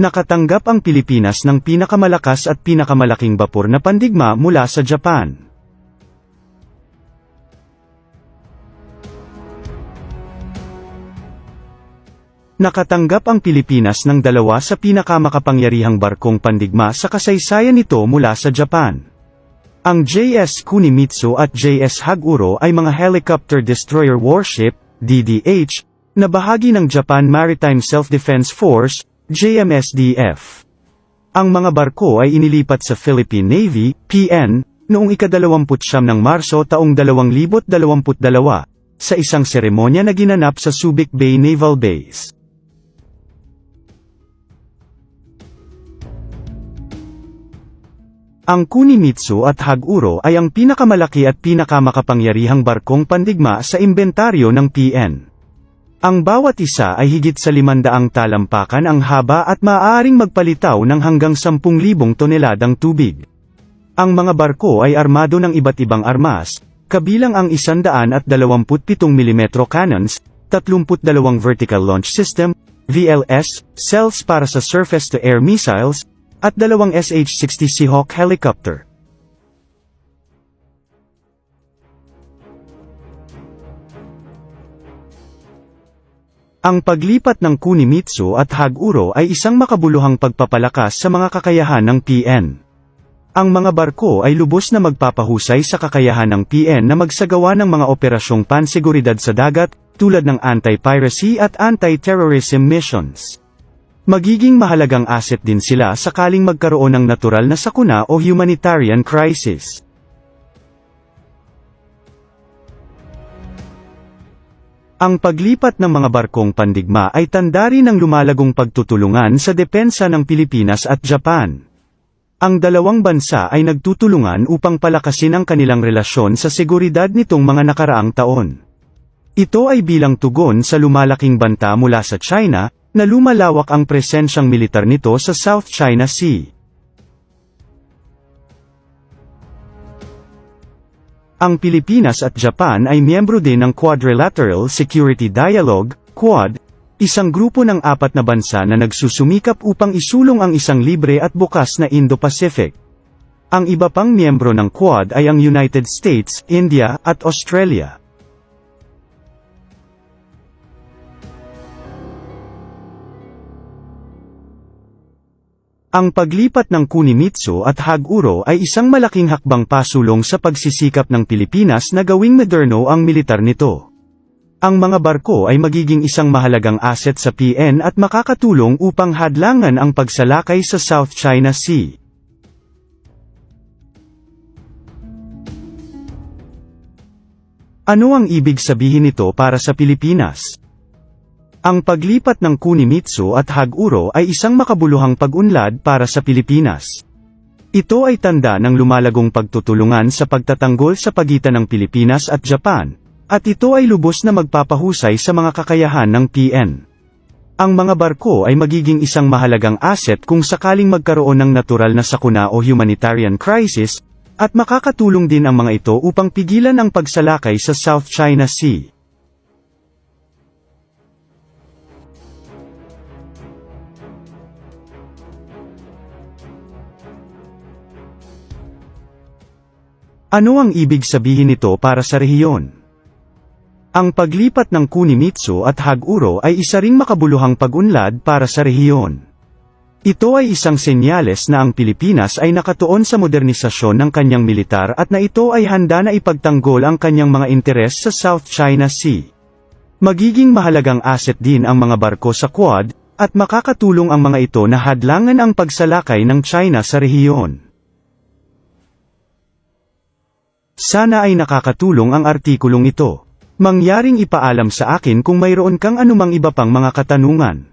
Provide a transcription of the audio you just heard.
Nakatanggap ang Pilipinas ng pinakamalakas at pinakamalaking bapor na pandigma mula sa Japan. Nakatanggap ang Pilipinas ng dalawa sa pinakamakapangyarihang barkong pandigma sa kasaysayan nito mula sa Japan. Ang JS Kunimitsu at JS Haguro ay mga helicopter destroyer warship, DDH, na bahagi ng Japan Maritime Self-Defense Force, JMSDF. Ang mga barko ay inilipat sa Philippine Navy, PN, noong ikadalawamputsyam ng Marso taong 2022, sa isang seremonya na ginanap sa Subic Bay Naval Base. Ang Kunimitsu at Haguro ay ang pinakamalaki at pinakamakapangyarihang barkong pandigma sa imbentaryo ng PN. Ang bawat isa ay higit sa 500 talampakan ang haba at maaaring magpalitaw ng hanggang 10,000 toneladang tubig. Ang mga barko ay armado ng iba't ibang armas, kabilang ang 127 mm cannons, 32 vertical launch system, VLS, cells para sa surface-to-air missiles, at dalawang SH-60 Seahawk helicopter. Ang paglipat ng Kunimitsu at Haguro ay isang makabuluhang pagpapalakas sa mga kakayahan ng PN. Ang mga barko ay lubos na magpapahusay sa kakayahan ng PN na magsagawa ng mga operasyong panseguridad sa dagat, tulad ng anti-piracy at anti-terrorism missions. Magiging mahalagang asset din sila sakaling magkaroon ng natural na sakuna o humanitarian crisis. Ang paglipat ng mga barkong pandigma ay tanda rin ng lumalagong pagtutulungan sa depensa ng Pilipinas at Japan. Ang dalawang bansa ay nagtutulungan upang palakasin ang kanilang relasyon sa seguridad nitong mga nakaraang taon. Ito ay bilang tugon sa lumalaking banta mula sa China, na lumalawak ang presensyang militar nito sa South China Sea. Ang Pilipinas at Japan ay miyembro din ng Quadrilateral Security Dialogue, Quad, isang grupo ng apat na bansa na nagsusumikap upang isulong ang isang libre at bukas na Indo-Pacific. Ang iba pang miyembro ng Quad ay ang United States, India, at Australia. Ang paglipat ng Kunimitsu at Haguro ay isang malaking hakbang pasulong sa pagsisikap ng Pilipinas na gawing moderno ang militar nito. Ang mga barko ay magiging isang mahalagang asset sa PN at makakatulong upang hadlangan ang pagsalakay sa South China Sea. Ano ang ibig sabihin nito para sa Pilipinas? Ang paglipat ng Kunimitsu at Haguro ay isang makabuluhang pag-unlad para sa Pilipinas. Ito ay tanda ng lumalagong pagtutulungan sa pagtatanggol sa pagitan ng Pilipinas at Japan, at ito ay lubos na magpapahusay sa mga kakayahan ng PN. Ang mga barko ay magiging isang mahalagang asset kung sakaling magkaroon ng natural na sakuna o humanitarian crisis, at makakatulong din ang mga ito upang pigilan ang pagsalakay sa South China Sea. Ano ang ibig sabihin nito para sa rehiyon? Ang paglipat ng Kunimitsu at Haguro ay isa ring makabuluhang pag-unlad para sa rehiyon. Ito ay isang senyales na ang Pilipinas ay nakatuon sa modernisasyon ng kanyang militar at na ito ay handa na ipagtanggol ang kanyang mga interes sa South China Sea. Magiging mahalagang asset din ang mga barko sa Quad, at makakatulong ang mga ito na hadlangan ang pagsalakay ng China sa rehiyon. Sana ay nakakatulong ang artikulong ito. Mangyaring ipaalam sa akin kung mayroon kang anumang iba pang mga katanungan.